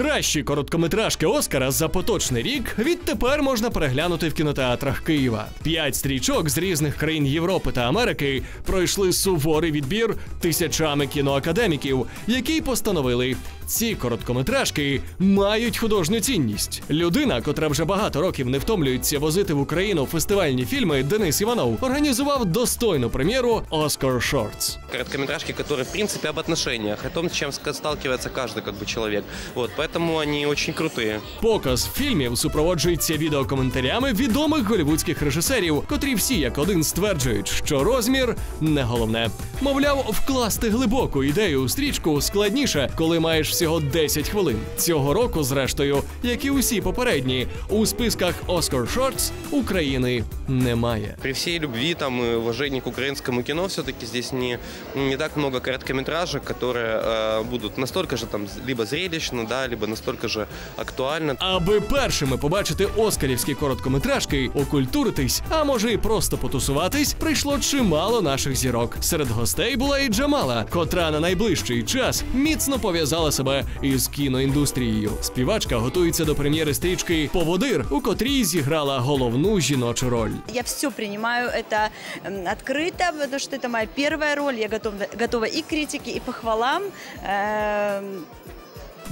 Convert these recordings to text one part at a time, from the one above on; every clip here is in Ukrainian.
Кращі короткометражки Оскара за поточний рік відтепер можна переглянути в кінотеатрах Києва. П'ять стрічок з різних країн Європи та Америки пройшли суворий відбір тисячами кіноакадеміків, які постановили. Ці короткометражки мають художню цінність. Людина, котра вже багато років не втомлюється возити в Україну фестивальні фільми, Денис Іванов організував достойну прем'єру Oscar Shorts. Короткометражки, которые, в принципе, об отношениях, о том, с чем ска- сталкивается каждый как бы, человек. Вот, поэтому они очень крутые. Показ фільмів супроводжується відеокоментарями відомих голівудських режисерів, котрі всі як один стверджують, що розмір не головне. Мовляв, вкласти глибоку ідею у стрічку складніше, коли маєш всього 10 хвилин. Цього року, зрештою, як і усі попередні, у списках Oscar Shorts України немає. При всей любви там, и уважении к украинскому кино, все-таки здесь не, не так много короткометражек, которые э, будут настолько же там либо зрелищно, да, либо настолько же актуально. Аби першими побачити оскарівські короткометражки, окультуритись, а може і просто потусуватись, прийшло чимало наших зірок. Серед гостей була і Джамала, котра на найближчий час міцно пов'язала себе із кіноіндустрією. Співачка готується до прем'єри стрічки Поводир, у котрій зіграла головну жіночу роль. Я все принимаю это м, открыто, потому что это моя первая роль. Я готова, готова и к критике, и похвалам.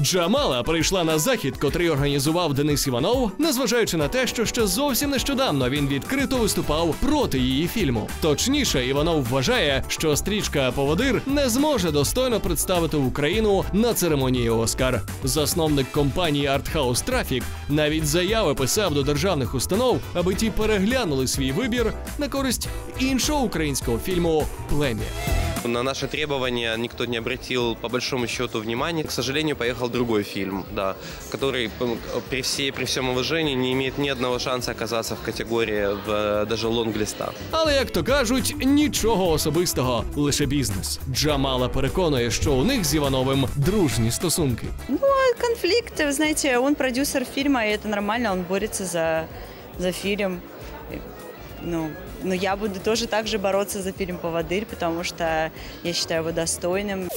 Джамала прийшла на захід, котрий організував Денис Іванов, незважаючи на те, що ще зовсім нещодавно він відкрито виступав проти її фільму. Точніше, Іванов вважає, що стрічка Поводир не зможе достойно представити Україну на церемонії Оскар. Засновник компанії Артхаус Трафік навіть заяви писав до державних установ, аби ті переглянули свій вибір на користь іншого українського фільму Плем'я. На наши требования никто не обратил по большому счету внимания. К сожалению, поехал другой фильм, да, который м, при, всей, при всем уважении не имеет ни одного шанса оказаться в категории в, э, даже лонглиста. Але як то кажуть, нічого особистого, лише бізнес. Джамала переконує, що у них з Івановим дружні стосунки. ну, а конфликт, вы знаете, он продюсер фильма, и это нормально, он борется за, за фильм. ну, ну, я буду тоже так же бороться за фильм «Поводырь», потому что я считаю его достойным.